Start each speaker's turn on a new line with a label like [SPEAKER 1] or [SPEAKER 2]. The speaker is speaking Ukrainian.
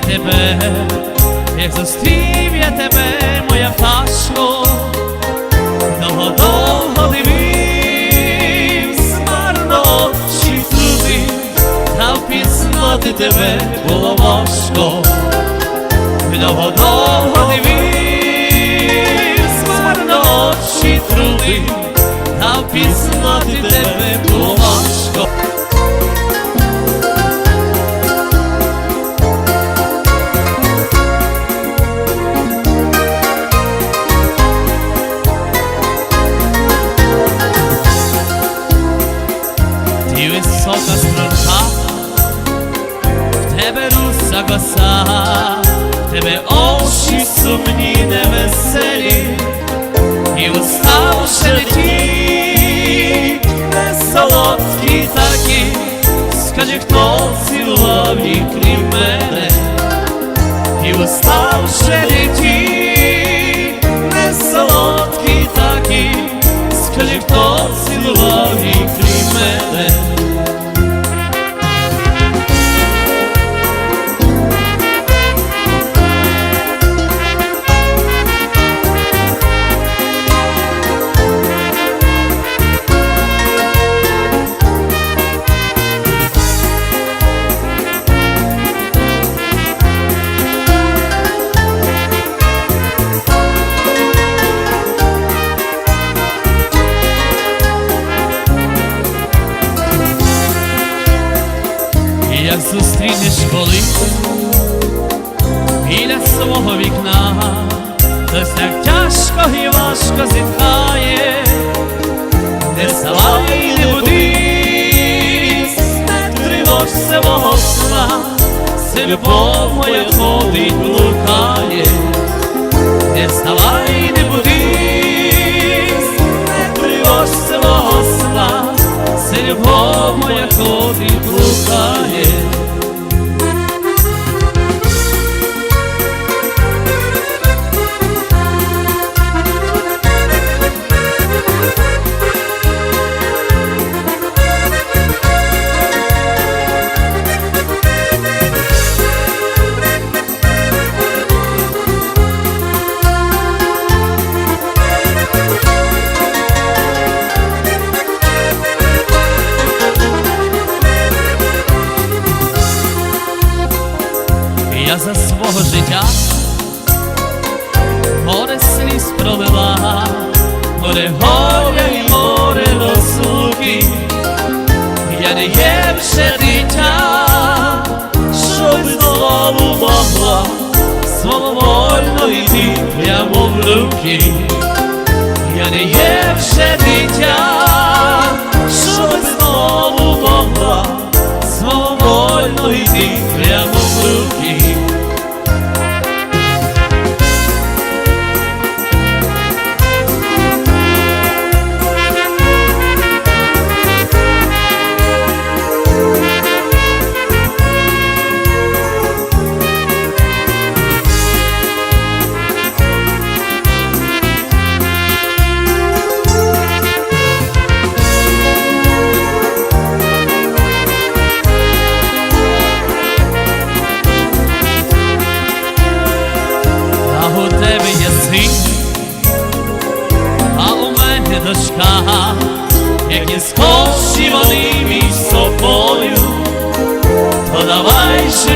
[SPEAKER 1] тебе, як зустрів я тебе, моя пташко, довго-довго дивився, марно очі трудив, та впізнати тебе було важко. Довго-довго дивився, марно очі трудив, та впізнати тебе було тебе руса коса, в тебе очі сумні невеселі, і уста вже не ті, не солодкі такі, скажи, хто цілував їх крім мене, і уста вже не ті, зустрінеш колись біля свого вікна, хтось так тяжко і важко зітхає, не вставай, не будись, не тривожся мого сна, це любов ходить, блукає, не вставай, свого життя море сліз пролила, море горя і море розлуки. Я не є вже дитя, щоб знову могла свободно йти прямо в руки. Я не є вже дитя, щоб знову могла свободно йти прямо в руки. Дочка, які схожі вони між собою, то давай же